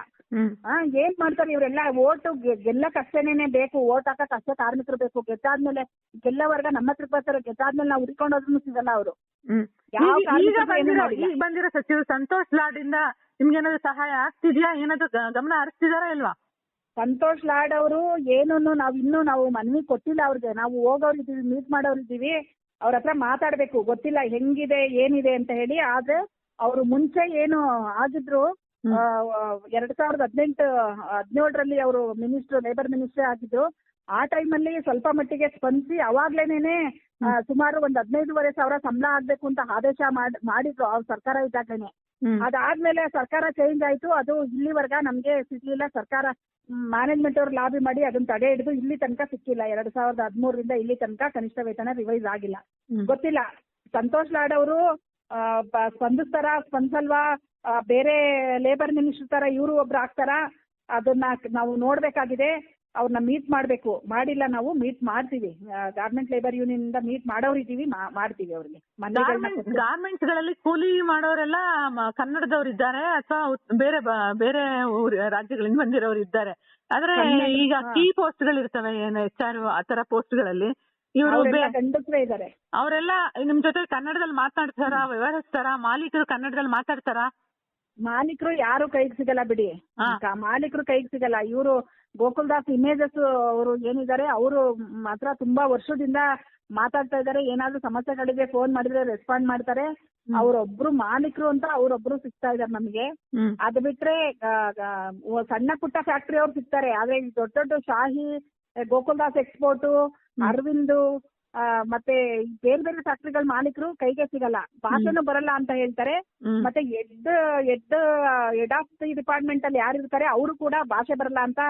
ಏನ್ ಮಾಡ್ತಾರೆ ಇವರೆಲ್ಲ? ಓಟು ಗೆಲ್ಲ ಅಷ್ಟೇನೆ ಬೇಕು. ಓಟ್ ಹಾಕಕ್ ಅಷ್ಟೇ ಕಾರ್ಮಿಕರು ಬೇಕು. ಗೆದ್ದಾದ್ಮೇಲೆ ಗೆಲ್ಲವರ್ಗ ನಮ್ಮ ಹತ್ರ ಬರ್ತಾರೆ. ಗೆದ್ದಾದ್ಮೇಲೆ ನಾವು ಹುಡ್ಕೊಂಡೋದ್ರೂ ಸಿಗಲ್ಲ ಅವರು. ಈಗ- ಬಂದಿರೋ ಮಾಡಿಲ್ಲ. ಈಗ ಬಂದಿರೋ ಸಚಿವರು ಸಂತೋಷ್ ಲಾಡ್ ಇಂದ ನಿಮ್ಗೆ ಏನಾದ್ರು ಸಹಾಯ ಆಗ್ತಿದ್ಯಾ? ಏನಾದ್ರು ಗಮನ ಹರಿಸ್ತಿದಾರ ಇಲ್ವಾ? ಸಂತೋಷ್ ಲಾಡ್ ಅವರು ಏನನ್ನು ನಾವು ಇನ್ನೂ ನಾವು ಮನವಿ ಕೊಟ್ಟಿಲ್ಲ ಅವ್ರಿಗೆ. ನಾವು ಹೋಗೋರ್ ಇದೀವಿ ಮೀಟ್ ಮಾಡೋರು ಇದೀವಿ ಅವ್ರ ಹತ್ರ ಮಾತಾಡ್ಬೇಕು. ಗೊತ್ತಿಲ್ಲ ಹೆಂಗಿದೆ ಏನಿದೆ ಅಂತ ಹೇಳಿ. ಆದ್ರೆ ಅವರು ಮುಂಚೆ ಏನು ಆಗಿದ್ರು ಎರಡ್ ಸಾವಿರದ ಹದಿನೆಂಟು ಹದಿನೇಳರಲ್ಲಿ ಅವರು ಮಿನಿಸ್ಟರ್ ಲೇಬರ್ ಮಿನಿಸ್ಟರ್ ಆಗಿದ್ರು. ಆ ಟೈಮಲ್ಲಿ ಸ್ವಲ್ಪ ಮಟ್ಟಿಗೆ ಸ್ಪಂದಿಸಿ ಅವಾಗ್ಲೇನೆ ಸುಮಾರು ಒಂದ್ ಹದಿನೈದುವರೆ ಸಾವಿರ ಸಂಬಳ ಆಗ್ಬೇಕು ಅಂತ ಆದೇಶ ಮಾಡ್- ಮಾಡಿದ್ರು ಅವ್ರ ಸರ್ಕಾರ ಇದ್ದಾಗಲೇನೆ ಅದಾದ್ಮೇಲೆ ಸರ್ಕಾರ ಚೇಂಜ್ ಆಯ್ತು. ಅದು ಇಲ್ಲಿವರ್ಗ ನಮ್ಗೆ ಸಿಗ್ಲಿಲ್ಲ. ಸರ್ಕಾರ ಮ್ಯಾನೇಜ್ಮೆಂಟ್ ಅವ್ರು ಲಾಬಿ ಮಾಡಿ ಅದನ್ನ ತಡೆ ಹಿಡಿದು ಇಲ್ಲಿ ತನಕ ಸಿಕ್ಕಿಲ್ಲ. ಎರಡ್ ಸಾವಿರದ ಹದಿಮೂರರಿಂದ ಇಲ್ಲಿ ತನಕ ಕನಿಷ್ಠ ವೇತನ ರಿವೈಸ್ ಆಗಿಲ್ಲ. ಗೊತ್ತಿಲ್ಲ. ಸಂತೋಷ್ ಲಾಡ್ ಅವರು ಸ್ಪಂದಿಸ್ತಾರ ಸ್ಪಂದಿಸಲ್ವಾ? ಬೇರೆ ಲೇಬರ್ ಮಿನಿಸ್ಟರ್ ತರ ಇವರು ಒಬ್ರು ಆಗ್ತಾರ? ಅದನ್ನ ನಾವು ನೋಡ್ಬೇಕಾಗಿದೆ. ಅವ್ರನ್ನ ಮೀಟ್ ಮಾಡ್ಬೇಕು. ಮಾಡಿಲ್ಲ ನಾವು ಮೀಟ್ ಮಾಡ್ತೀವಿ. ಗಾರ್ಮೆಂಟ್ ಲೇಬರ್ ಯೂನಿಯನ್ ಇಂದ ಮೀಟ್ ಮಾಡೋರಿದ್ದೀವಿ ಮಾಡ್ತೀವಿ ಅವ್ರಿಗೆ. ಗಾರ್ಮೆಂಟ್ಸ್ಗಳಲ್ಲಿ ಕೂಲಿ ಮಾಡೋರೆಲ್ಲ ಕನ್ನಡದವ್ರು ಇದ್ದಾರೆ ಅಥವಾ ಬೇರೆ ಬೇರೆ ರಾಜ್ಯಗಳಿಂದ ಬಂದಿರೋರು ಇದ್ದಾರೆ. ಆದ್ರೆ ಈಗ. ಕೀ ಪೋಸ್ಟ್ ಗಳಿರ್ತವೆ ಏನ್ ಎಚ್ ಆರ್ ಆತರ ಪೋಸ್ಟ್ಗಳಲ್ಲಿ ಇವರು ಇದ್ದಾರೆ ಅವರೆಲ್ಲ ನಿಮ್ ಜೊತೆ ಕನ್ನಡದಲ್ಲಿ ಮಾತಾಡ್ತಾರ ವ್ಯವಹರಿಸ್ತಾರ ಮಾಲೀಕರು ಕನ್ನಡದಲ್ಲಿ ಮಾತಾಡ್ತಾರ? ಮಾಲೀಕರು ಯಾರು ಕೈಗೆ ಸಿಗಲ್ಲ ಬಿಡಿ. ಮಾಲೀಕರು ಕೈಗೆ ಸಿಗಲ್ಲ. ಇವರು ಗೋಕುಲ್ದಾಸ್ ಇಮೇಜಸ್ ಅವರು ಏನಿದ್ದಾರೆ ಅವರು ಮಾತ್ರ ತುಂಬಾ ವರ್ಷದಿಂದ ಮಾತಾಡ್ತಾ ಇದ್ದಾರೆ. ಏನಾದ್ರೂ ಸಮಸ್ಯೆಗಳಿಗೆ ಫೋನ್ ಮಾಡಿದ್ರೆ ರೆಸ್ಪಾಂಡ್ ಮಾಡ್ತಾರೆ. ಅವರೊಬ್ರು ಮಾಲೀಕರು ಅಂತ ಅವರೊಬ್ರು ಸಿಗ್ತಾ ಇದಾರೆ ನಮಗೆ. ಅದ್ ಬಿಟ್ರೆ ಸಣ್ಣ ಪುಟ್ಟ ಫ್ಯಾಕ್ಟರಿ ಅವ್ರು ಸಿಗ್ತಾರೆ. ಆದ್ರೆ ದೊಡ್ಡ ದೊಡ್ಡ ಶಾಹಿ ಗೋಕುಲ್ದಾಸ್ ಎಕ್ಸ್ಪೋರ್ಟ್ ಅರವಿಂದ್ ಮತ್ತೆ ಬೇರೆ ಬೇರೆ ಫ್ಯಾಕ್ಟರಿಗಳ ಮಾಲೀಕರು ಕೈಗೆ ಸಿಗಲ್ಲ. ಭಾಷೆನೂ ಬರಲ್ಲ ಅಂತ ಹೇಳ್ತಾರೆ. ಮತ್ತೆ head head head of the department ಅಲ್ಲಿ ಯಾರು ಇರ್ತಾರೆ ಅವರು ಕೂಡ ಭಾಷೆ ಬರಲ್ಲ ಅಂತ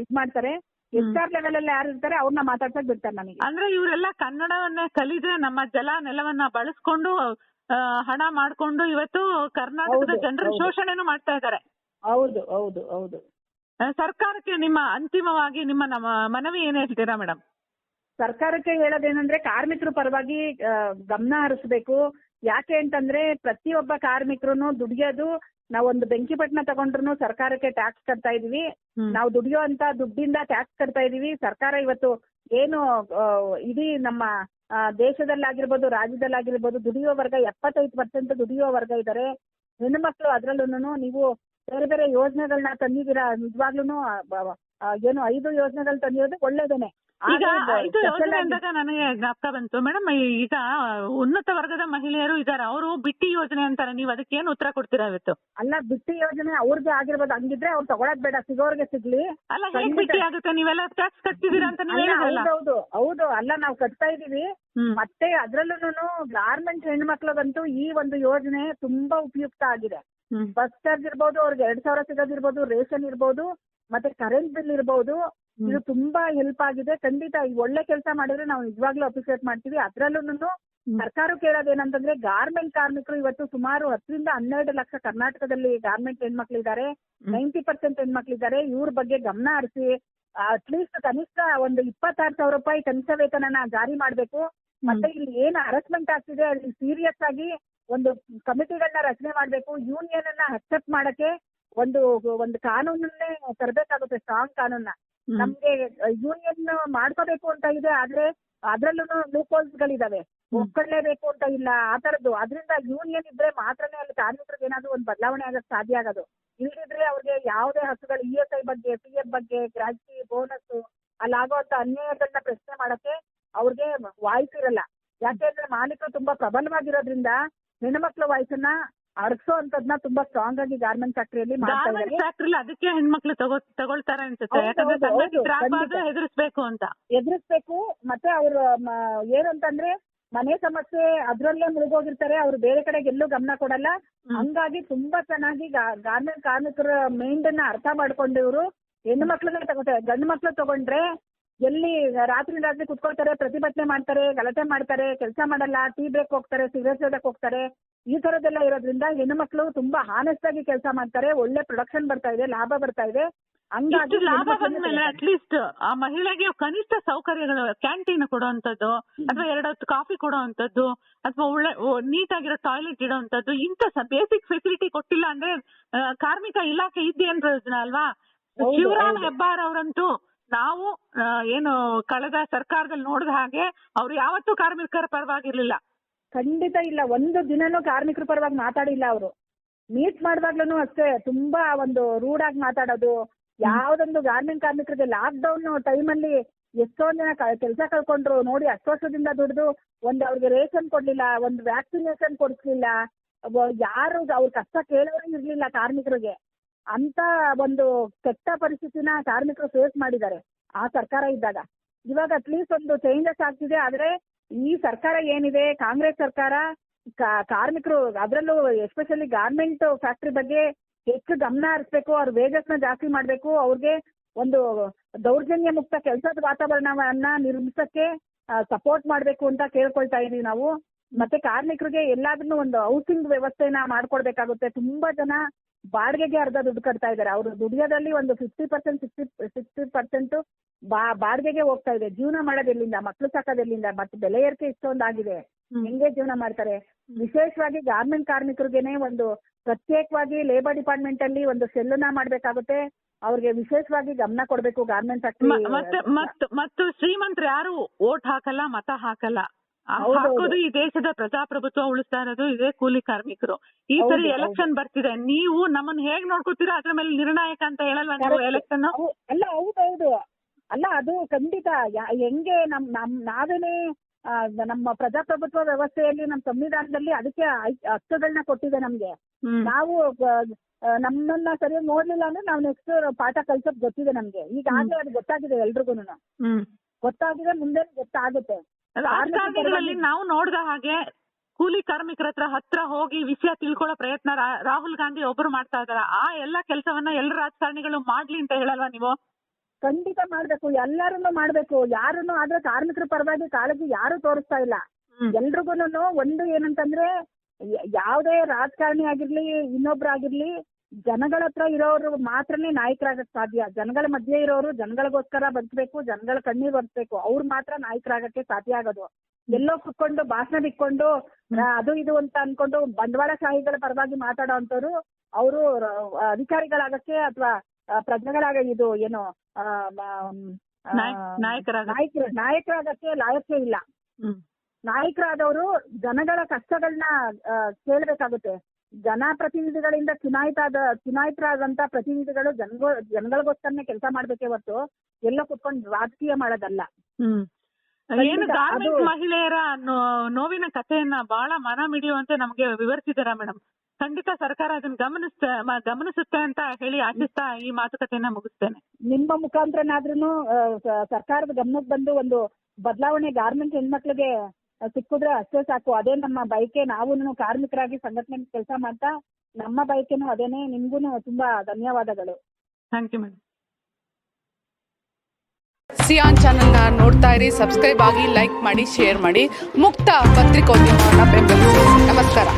ಇದ್ ಮಾಡ್ತಾರೆ. ಎಸ್ಆರ್ ಲೆವೆಲ್ ಅಲ್ಲಿ ಯಾರು ಇರ್ತಾರೆ ಅವ್ರನ್ನ ಮಾತಾಡ್ಸಕ್ ಬಿಡ್ತಾರೆ ನನಗೆ ಅಂದ್ರೆ ಇವರೆಲ್ಲ ಕನ್ನಡವನ್ನೇ ಕಲಿದ್ರೆ ನಮ್ಮ ಜಲ ನೆಲವನ್ನ ಬಳಸ್ಕೊಂಡು ಹಣ ಮಾಡ್ಕೊಂಡು ಇವತ್ತು ಕರ್ನಾಟಕದ ಜನರ. ಶೋಷಣೆನೂ ಮಾಡ್ತಾ ಇದ್ದಾರೆ. ಹೌದು ಹೌದು ಹೌದು. ಸರ್ಕಾರಕ್ಕೆ ನಿಮ್ಮ ಅಂತಿಮವಾಗಿ ನಿಮ್ಮ ನಮ್ಮ ಮನವಿ ಏನ್ ಹೇಳ್ತೀರಾ ಮೇಡಮ್ ಸರ್ಕಾರಕ್ಕೆ ಹೇಳೋದೇನಂದ್ರೆ ಕಾರ್ಮಿಕರು ಪರವಾಗಿ ಗಮನ ಹರಿಸ್ಬೇಕು. ಯಾಕೆ ಅಂತಂದ್ರೆ ಪ್ರತಿಯೊಬ್ಬ ಕಾರ್ಮಿಕರು ದುಡಿಯೋದು ನಾವೊಂದು ಬೆಂಕಿಪಟ್ಟಣ ತಗೊಂಡ್ರು ಸರ್ಕಾರಕ್ಕೆ ಟ್ಯಾಕ್ಸ್ ಕಟ್ತಾ ಇದೀವಿ. ನಾವು ದುಡಿಯೋ ಅಂತ ದುಡ್ಡಿಂದ ಟ್ಯಾಕ್ಸ್ ಕಟ್ತಾ ಇದೀವಿ. ಸರ್ಕಾರ ಇವತ್ತು ಏನು ಇಡೀ ನಮ್ಮ ದೇಶದಲ್ಲಾಗಿರ್ಬೋದು ರಾಜ್ಯದಲ್ಲಾಗಿರ್ಬೋದು ದುಡಿಯೋ ವರ್ಗ ಎಪ್ಪತ್ತೈದು ಪರ್ಸೆಂಟ್ ದುಡಿಯೋ ವರ್ಗ ಇದ್ದಾರೆ ಹೆಣ್ಣು ಮಕ್ಕಳು ಅದ್ರಲ್ಲೂ ನೀವು ಬೇರೆ ಬೇರೆ ಯೋಜನೆಗಳನ್ನ ತಂದಿದ್ದೀರಾ? ನಿಜವಾಗ್ಲೂ ಏನು ಐದು ಯೋಜನೆಗಳು ತಂದಿರೋದು ಒಳ್ಳೇದೇನೆ. ಈಗ ಇದು ಯೋಜನೆ ಅಂದಾಗ ನನಗೆ ಜ್ಞಾಪಕ ಬಂತು. ಮೇಡಮ್ ಈಗ ಉನ್ನತ ವರ್ಗದ ಮಹಿಳೆಯರು ಇದ್ದಾರೆ. ಅವರು ಬಿಟ್ಟಿ ಯೋಜನೆ ಅಂತಾರೆ. ನೀವು ಅದಕ್ಕೆ ಏನು ಉತ್ತರ ಕೊಡ್ತೀರಾ ಇವತ್ತು? ಅಲ್ಲ ಬಿಟ್ಟಿ ಯೋಜನೆ ಅವ್ರಿಗೆ ಆಗಿರ್ಬೋದು. ಹಂಗಿದ್ರೆ ಅವ್ರು ತಗೊಳಕ್ ಬೇಡ. ಸಿಗೋರ್ಗೆ ಸಿಗ್ಲಿ. ಅಲ್ಲ ಹೇಗ್ ಬಿಟ್ಟಿ ಆಗುತ್ತೆ? ನೀವೆಲ್ಲ ಟ್ಯಾಕ್ಸ್ ಕಟ್ತಿದ್ದೀರಾ ಅಂತ ನೀವು ಹೌದೌದು ಹೌದು ಅಲ್ಲ ನಾವು ಕಟ್ತಾ ಇದೀವಿ. ಮತ್ತೆ ಅದ್ರಲ್ಲೂ ಗಾರ್ಮೆಂಟ್ ಹೆಣ್ಮಕ್ಳಗಂತೂ ಈ ಒಂದು ಯೋಜನೆ ತುಂಬಾ ಉಪಯುಕ್ತ ಆಗಿದೆ. ಬಸ್ ಚಾರ್ಜ್ ಇರ್ಬೋದು ಅವ್ರಿಗೆ ಎರಡ್ ಸಾವಿರ ಸಿಗೋದಿರ್ಬೋದು ರೇಷನ್ ಇರ್ಬೋದು ಮತ್ತೆ ಕರೆಂಟ್ ಬಿಲ್ ಇರ್ಬೋದು. ಇದು ತುಂಬಾ ಹೆಲ್ಪ್ ಆಗಿದೆ. ಖಂಡಿತ ಈ ಒಳ್ಳೆ ಕೆಲಸ ಮಾಡಿದ್ರೆ ನಾವು ನಿಜವಾಗ್ಲೂ ಅಪ್ರಿಸಿಯೇಟ್ ಮಾಡ್ತೀವಿ. ಅದ್ರಲ್ಲೂ ಸರ್ಕಾರ ಕೇಳೋದೇನಂತಂದ್ರೆ ಗಾರ್ಮೆಂಟ್ ಕಾರ್ಮಿಕರು ಇವತ್ತು ಸುಮಾರು ಹತ್ತರಿಂದ ಹನ್ನೆರಡು ಲಕ್ಷ ಕರ್ನಾಟಕದಲ್ಲಿ ಗಾರ್ಮೆಂಟ್ ಹೆಣ್ಮಕ್ಳಿದ್ದಾರೆ. ನೈಂಟಿ ಪರ್ಸೆಂಟ್ ಹೆಣ್ಮಕ್ಳಿದ್ದಾರೆ. ಇವ್ರ ಬಗ್ಗೆ ಗಮನ ಹರಿಸಿ ಅಟ್ಲೀಸ್ಟ್ ಕನಿಷ್ಠ ಒಂದು ಇಪ್ಪತ್ತಾರು ಸಾವಿರ ರೂಪಾಯಿ ಕನಿಷ್ಠ ವೇತನನ ಜಾರಿ ಮಾಡ್ಬೇಕು. ಮತ್ತೆ ಇಲ್ಲಿ ಏನು ಹರಸ್ಮೆಂಟ್ ಆಗ್ತಿದೆ ಅಲ್ಲಿ ಸೀರಿಯಸ್ ಆಗಿ ಒಂದು ಕಮಿಟಿಗಳನ್ನ ರಚನೆ ಮಾಡ್ಬೇಕು. ಯೂನಿಯನ್ ಅನ್ನ ಅಕ್ಸೆಪ್ಟ್ ಮಾಡಕ್ಕೆ ಒಂದು ಒಂದು ಕಾನೂನನ್ನೇ ತರಬೇಕಾಗುತ್ತೆ ಸ್ಟ್ರಾಂಗ್ ಕಾನೂನ್ನ ಹ್ಮ್. ನಮ್ಗೆ ಯೂನಿಯನ್ ಮಾಡ್ಕೋಬೇಕು ಅಂತ ಇದೆ ಆದ್ರೆ ಅದ್ರಲ್ಲೂ ಲೂಪೋಲ್ಸ್ ಗಳಿದಾವೆ. ಒಪ್ಕೊಳ್ಳೇಬೇಕು ಅಂತ ಇಲ್ಲ ಆ ತರದ್ದು ಅದರಿಂದ ಯೂನಿಯನ್ ಇದ್ರೆ ಮಾತ್ರನೇ ಅಲ್ಲಿ ಕಾರ್ಮಿಕರಿಗೆ ಏನಾದ್ರು ಒಂದು ಬದಲಾವಣೆ ಆಗಕ್ ಸಾಧ್ಯ ಆಗೋದು. ಇಲ್ದಿದ್ರೆ ಅವ್ರಿಗೆ ಯಾವುದೇ ಹಕ್ಕುಗಳು ಇ ಎಸ್ ಐ ಬಗ್ಗೆ ಪಿ ಎಫ್ ಬಗ್ಗೆ ಗ್ರಾಜ್ಯುಟಿ ಬೋನಸ್ ಅಲ್ಲಾಗುವಂತ ಅನ್ಯಾಯಗಳನ್ನ ಪ್ರಶ್ನೆ ಮಾಡಕ್ಕೆ ಅವ್ರಿಗೆ ವಾಯ್ಸ್ ಇರಲ್ಲ. ಯಾಕೆಂದ್ರೆ ಮಾಲೀಕರು ತುಂಬಾ ಪ್ರಬಲವಾಗಿರೋದ್ರಿಂದ ಹೆಣ್ಮಕ್ಳ ವಾಯ್ಸನ್ನ ಅಡಗಿಸೋ ಅಂತದ್ನ ತುಂಬಾ ಸ್ಟ್ರಾಂಗ್ ಆಗಿ ಗಾರ್ಮೆಂಟ್ ಫ್ಯಾಕ್ಟರಿಯಲ್ಲಿ ಮಾಡ್ತಾ ಗಾರ್ಮೆಂಟ್ ಇದ್ದಾರೆ ಫ್ಯಾಕ್ಟ್ರಿಲಿ ಅದಕ್ಕೆ ಹೆಣ್ಮಕ್ಳು ತಗೋ ತಗೊಳ್ತಾರೆ ಅನ್ಸುತ್ತೆ. ಯಾಕಂದ್ರೆ ಹೌದು, ಹೌದು, ಸಂಘಟಿತರಾಗಬಾರ್ದು ಖಂಡಿತ. ಅಂತ. ಎದುರಿಸ್ಬೇಕು ಮತ್ತೆ ಅವ್ರ ಏನಂತಂದ್ರೆ ಮನೆ ಸಮಸ್ಯೆ ಅದ್ರಲ್ಲೇ ಮುಳುಗೋಗಿರ್ತಾರೆ ಅವ್ರು ಬೇರೆ ಕಡೆ ಎಲ್ಲೂ ಗಮನ ಕೊಡಲ್ಲ. ಹಂಗಾಗಿ ತುಂಬಾ ಚೆನ್ನಾಗಿ ಗಾರ್ಮೆಂಟ್ ಕಾರ್ಮಿಕರ ಮೈಂಡ್ ಅನ್ನ ಅರ್ಥ ಮಾಡ್ಕೊಂಡು ಇವರು ಹೆಣ್ಣು ಮಕ್ಳನ್ನ ತಗೋತಾರೆ ಗಂಡು ಮಕ್ಳು ತಗೊಂಡ್ರೆ ಎಲ್ಲಿ ರಾತ್ರಿ ರಾತ್ರಿ ಕುತ್ಕೊಳ್ತಾರೆ ಪ್ರತಿಭಟನೆ ಮಾಡ್ತಾರೆ ಗಲಾಟೆ ಮಾಡ್ತಾರೆ ಕೆಲಸ ಮಾಡಲ್ಲ ಟೀ ಬ್ರೇಕ್ ಹೋಗ್ತಾರೆ ಸಿಗರೇಟ್ ಸೇದಕ್ ಹೋಗ್ತಾರೆ ಈ ತರದೆಲ್ಲ ಇರೋದ್ರಿಂದ ಹೆಣ್ಣು ಮಕ್ಕಳು ತುಂಬಾ ಹಾನೆಸ್ಟ್ ಆಗಿ ಕೆಲಸ ಮಾಡ್ತಾರೆ ಒಳ್ಳೆ ಪ್ರೊಡಕ್ಷನ್ ಬರ್ತಾ ಇದೆ ಲಾಭ ಬರ್ತಾ ಇದೆ. ಇಷ್ಟು ಲಾಭ ಬಂದ್ಮೇಲೆ. ಅಟ್ಲೀಸ್ಟ್ ಆ ಮಹಿಳೆಗೆ ಕನಿಷ್ಠ ಸೌಕರ್ಯಗಳು ಕ್ಯಾಂಟೀನ್ ಕೊಡುವಂತದ್ದು ಅಥವಾ ಎರಡೊತ್ತು ಕಾಫಿ ಕೊಡುವಂತದ್ದು ಅಥವಾ ಒಳ್ಳೆ ನೀಟಾಗಿರೋ ಟಾಯ್ಲೆಟ್ ಇಡುವಂತದ್ದು ಇಂಥ ಬೇಸಿಕ್ ಫೆಸಿಲಿಟಿ ಕೊಟ್ಟಿಲ್ಲ ಅಂದ್ರೆ ಕಾರ್ಮಿಕ ಇಲಾಖೆ ಇದ್ದೇನ್ ಪ್ರಯೋಜನ ಅಲ್ವಾ? ಶಿವರಾಮ್ ಹೆಬ್ಬಾರ್ ಅವರಂತೂ ನಾವು ಏನು ಕಳೆದ ಸರ್ಕಾರದಲ್ಲಿ ನೋಡಿದ ಹಾಗೆ ಅವ್ರು ಯಾವತ್ತೂ ಕಾರ್ಮಿಕರ ಪರವಾಗಿರ್ಲಿಲ್ಲ. ಖಂಡಿತ ಇಲ್ಲ. ಒಂದು ದಿನನೂ ಕಾರ್ಮಿಕರ ಪರವಾಗಿ ಮಾತಾಡಿಲ್ಲ ಅವರು. ಮೀಟ್ ಮಾಡುವಾಗ್ಲೂ ಅಷ್ಟೇ, ತುಂಬಾ ಒಂದು ರೂಡ್ ಆಗಿ ಮಾತಾಡೋದು. ಯಾವ್ದೊಂದು ಗಾರ್ಮೆಂಟ್ ಕಾರ್ಮಿಕರಿಗೆ ಲಾಕ್ ಡೌನ್ ಟೈಮಲ್ಲಿ ಎಷ್ಟೊಂದ್ ಜನ ಕೆಲಸ ಕಳ್ಕೊಂಡ್ರು, ನೋಡಿ ಅಷ್ಟು ವರ್ಷದಿಂದ ದುಡ್ದು ಒಂದು ಅವ್ರಿಗೆ ರೇಷನ್ ಕೊಡ್ಲಿಲ್ಲ, ಒಂದು ವ್ಯಾಕ್ಸಿನೇಷನ್ ಕೊಡಿಸ್ಲಿಲ್ಲ. ಯಾರು ಅವ್ರ ಕಷ್ಟ ಕೇಳೋರು ಇರ್ಲಿಲ್ಲ ಕಾರ್ಮಿಕರಿಗೆ. ಅಂತ ಒಂದು ಕೆಟ್ಟ ಪರಿಸ್ಥಿತಿನ ಕಾರ್ಮಿಕರು ಫೇಸ್ ಮಾಡಿದ್ದಾರೆ ಆ ಸರ್ಕಾರ ಇದ್ದಾಗ. ಇವಾಗ ಅಟ್ಲೀಸ್ಟ್ ಒಂದು ಚೇಂಜಸ್ ಆಗ್ತಿದೆ, ಆದ್ರೆ ಈ ಸರ್ಕಾರ ಏನಿದೆ, ಕಾಂಗ್ರೆಸ್ ಸರ್ಕಾರ ಕಾರ್ಮಿಕರು ಅದರಲ್ಲೂ ಎಸ್ಪೆಷಲಿ ಗಾರ್ಮೆಂಟ್ ಫ್ಯಾಕ್ಟ್ರಿ ಬಗ್ಗೆ ಹೆಚ್ಚು ಗಮನ ಹರಿಸ್ಬೇಕು, ಅವ್ರ ವೇಜಸ್ನ ಜಾಸ್ತಿ ಮಾಡ್ಬೇಕು, ಅವ್ರಿಗೆ ಒಂದು ದೌರ್ಜನ್ಯ ಮುಕ್ತ ಕೆಲಸದ ವಾತಾವರಣವನ್ನ ನಿರ್ಮಿಸಕ್ಕೆ ಸಪೋರ್ಟ್ ಮಾಡ್ಬೇಕು ಅಂತ ಕೇಳ್ಕೊಳ್ತಾ ಇದೀವಿ ನಾವು. ಮತ್ತೆ ಕಾರ್ಮಿಕರಿಗೆ ಎಲ್ಲಾದ್ರೂ ಒಂದು ಹೌಸಿಂಗ್ ವ್ಯವಸ್ಥೆನ ಮಾಡ್ಕೊಡ್ಬೇಕಾಗುತ್ತೆ. ತುಂಬಾ ಜನ ಬಾಡಿಗೆಗೆ ಅರ್ಧ ದುಡ್ಡು ಕಟ್ತಾ ಇದ್ದಾರೆ. ಅವರು ದುಡಿಯೋದಲ್ಲಿ ಒಂದು fifty percent sixty sixty percent ಬಾ ಬಾಡಿಗೆಗೆ ಹೋಗ್ತಾ ಇದೆ. ಜೀವನ ಮಾಡೋದು ಎಲ್ಲಿಂದ? ಮಕ್ಳು ಸಾಕೋದು ಎಲ್ಲಿಂದ? ಮತ್ತೆ ಬೆಲೆ ಏರಿಕೆ ಇಷ್ಟೊಂದಾಗಿದೆ. ಹೆಂಗೆ ಜೀವನ ಮಾಡ್ತಾರೆ? ವಿಶೇಷವಾಗಿ ಗಾರ್ಮೆಂಟ್ ಕಾರ್ಮಿಕರಿಗೆನೆ ಒಂದು ಪ್ರತ್ಯೇಕವಾಗಿ ಲೇಬರ್ ಡಿಪಾರ್ಟ್ಮೆಂಟ್ ಅಲ್ಲಿ ಒಂದು ಸೆಲ್ಲನ್ನ ಮಾಡ್ಬೇಕಾಗುತ್ತೆ. ಅವ್ರಿಗೆ ವಿಶೇಷವಾಗಿ ಗಮನ ಕೊಡ್ಬೇಕು ಗಾರ್ಮೆಂಟ್ ಮತ್ತೆ ಶ್ರೀಮಂತರು ಯಾರು ಓಟ್ ಹಾಕಲ್ಲ ಮತ ಹಾಕಲ್ಲ. ಹಾಕೋದು ಈ ದೇಶದ ಪ್ರಜಾಪ್ರಭುತ್ವ ಉಳಿಸ್ತಾ ಇರೋದು ಇದೇ ಕೂಲಿ ಕಾರ್ಮಿಕರು. ಈ ಸರಿ ಎಲೆಕ್ಷನ್ ಬರ್ತಿದೆ ನೀವು ನಮ್ಮನ್ನ ಹೇಗ್ ನೋಡ್ಕೋತೀರಾ? ಅದ್ರ ಮೇಲೆ ನಿರ್ಣಾಯಕ ಅಂತ ಹೇಳಲ್ಲ ನೀವು. ಎಲೆಕ್ಷನ್ ಅಲ್ಲ ಹೌದೌದು. ಅಲ್ಲ ಅದು ಖಂಡಿತ. ಹೆಂಗೆ ನಮ್ ನಮ್ ನಾವೇನೆ ನಮ್ಮ ಪ್ರಜಾಪ್ರಭುತ್ವ ವ್ಯವಸ್ಥೆಯಲ್ಲಿ ನಮ್ಮ ಸಂವಿಧಾನದಲ್ಲಿ ಅದಕ್ಕೆ ಹಕ್ಕುಗಳನ್ನ ಕೊಟ್ಟಿದೆ ನಮ್ಗೆ. ನಾವು ನಮ್ಮನ್ನ ಸರಿಯಾಗಿ ನೋಡ್ಲಿಲ್ಲ ಅಂದ್ರೆ ನಾವು ನೆಕ್ಸ್ಟ್ ಪಾಠ ಕಲ್ಸೋದ್ ಗೊತ್ತಿದೆ ನಮ್ಗೆ. ಈಗಾಗ್ಲೇ ಅದು ಗೊತ್ತಾಗಿದೆ ಎಲ್ರಿಗೂ ಗೊತ್ತಾಗಿದೆ ಮುಂದೆ ಗೊತ್ತಾಗುತ್ತೆ. ರಾಜಕಾರಣಿಗಳಲ್ಲಿ ನಾವು ನೋಡ್ದ ಹಾಗೆ ಕೂಲಿ ಕಾರ್ಮಿಕರ ಹತ್ರ ಹತ್ರ ಹೋಗಿ ವಿಷಯ ತಿಳ್ಕೊಳ್ಳೋ ಪ್ರಯತ್ನ ರಾಹುಲ್ ಗಾಂಧಿ ಒಬ್ರು ಮಾಡ್ತಾ ಇದಾರ ಆ ಎಲ್ಲಾ ಕೆಲಸವನ್ನ ಎಲ್ಲ ರಾಜಕಾರಣಿಗಳು ಮಾಡ್ಲಿ ಅಂತ ಹೇಳಲ್ವಾ ನೀವು? ಖಂಡಿತ ಮಾಡ್ಬೇಕು. ಎಲ್ಲರನ್ನು ಮಾಡ್ಬೇಕು. ಯಾರನ್ನು ಆದ್ರೆ ಕಾರ್ಮಿಕರ ಪರವಾಗಿ ಕಾಳಜಿ ಯಾರು ತೋರಿಸ್ತಾ ಇಲ್ಲ. ಎಲ್ರಿಗೂನು ಒಂದು ಏನಂತಂದ್ರೆ ಯಾವುದೇ ರಾಜಕಾರಣಿ ಆಗಿರ್ಲಿ ಇನ್ನೊಬ್ರಾಗಿರ್ಲಿ ಜನಗಳ ಹತ್ರ ಇರೋರು ಮಾತ್ರನೇ ನಾಯಕರಾಗಕ್ ಸಾಧ್ಯ. ಜನಗಳ ಮಧ್ಯೆ ಇರೋರು ಜನಗಳಿಗೋಸ್ಕರ ಬದುಕಬೇಕು ಜನಗಳ ಕಣ್ಣೀರ್ ಬರ್ಬೇಕು ಅವ್ರು ಮಾತ್ರ ನಾಯಕರಾಗಕ್ಕೆ ಸಾಧ್ಯ ಆಗೋದು. ಎಲ್ಲೋ ಕುತ್ಕೊಂಡು ಭಾಷಣ ಬಿಟ್ಕೊಂಡು ಅದು ಇದು ಅಂತ ಅನ್ಕೊಂಡು ಬಂಡವಾಳ ಶಾಹಿಗಳ ಪರವಾಗಿ ಮಾತಾಡೋ ಅಂತವ್ರು ಅವರು ಅಧಿಕಾರಿಗಳಾಗಕ್ಕೆ ಅಥವಾ ಪ್ರಜೆಗಳಾಗ ಇದು ಏನು ನಾಯಕರಾಗಕ್ಕೆ ಲಾಯಕ್ಕೆ ಇಲ್ಲ. ಹ್ಮ್. ನಾಯಕರಾದವರು ಜನಗಳ ಕಷ್ಟಗಳನ್ನ ಕೇಳಬೇಕಾಗುತ್ತೆ. ಜನಪ್ರತಿನಿಧಿಗಳಿಂದ ಚುನಾಯಿತಾದ ಚುನಾಯಿತರಾದಂತ ಪ್ರತಿನಿಧಿಗಳು ಜನಗೋ ಜನಗಳಿಗೋಸ್ಕರನೇ ಕೆಲಸ ಮಾಡ್ಬೇಕೇ ಹೊರತು ಎಲ್ಲ ಕುತ್ಕೊಂಡು ರಾಜಕೀಯ ಮಾಡೋದಲ್ಲ. ಏನು ಗಾರ್ಮೆಂಟ್ ಮಹಿಳೆಯರ ನೋವಿನ ಕಥೆಯನ್ನ ಬಹಳ ಮನ ಮಿಡಿಯುವಂತೆ ನಮಗೆ ವಿವರಿಸಿದಾರ ಮೇಡಮ್? ಖಂಡಿತ ಸರ್ಕಾರ ಅದನ್ನ ಗಮನಿಸ್ತ ಗಮನಿಸುತ್ತೆ ಅಂತ ಹೇಳಿ ಆಶಿಸ್ತಾ ಈ ಮಾತುಕತೆಯನ್ನ ಮುಗಿಸ್ತೇನೆ. ನಿಮ್ಮ ಮುಖಾಂತರನಾದ್ರೂ ಸರ್ಕಾರದ ಗಮನಕ್ಕೆ ಬಂದು ಒಂದು ಬದಲಾವಣೆ ಗಾರ್ಮೆಂಟ್ ಹೆಣ್ಮಕ್ಳಿಗೆ ಸಿಕ್ಕಿದ್ರೆ ಅಷ್ಟೇ ಸಾಕು. ಅದೇ ನಮ್ಮ ಬಯಕೆ. ನಾವು ಕಾರ್ಮಿಕರಾಗಿ ಸಂಘಟನೆ ಕೆಲಸ ಮಾಡ್ತಾ ನಮ್ಮ ಬಯಕೆನು ಅದೇನೆ. ನಿಮ್ಗೂ ತುಂಬಾ ಧನ್ಯವಾದಗಳು. ಥ್ಯಾಂಕ್ ಯು ಮೇಡಮ್ ಸಿಯಾನ್ ಚಾನಲ್ನ ನೋಡ್ತಾ ಇರಿ ಸಬ್ಸ್ಕ್ರೈಬ್ ಆಗಿ ಲೈಕ್ ಮಾಡಿ ಶೇರ್ ಮಾಡಿ. ಮುಕ್ತ ಪತ್ರಿಕೋದ್ಯಮವನ್ನು ಬೆಂಬಲಿಸಿ ನಮಸ್ಕಾರ.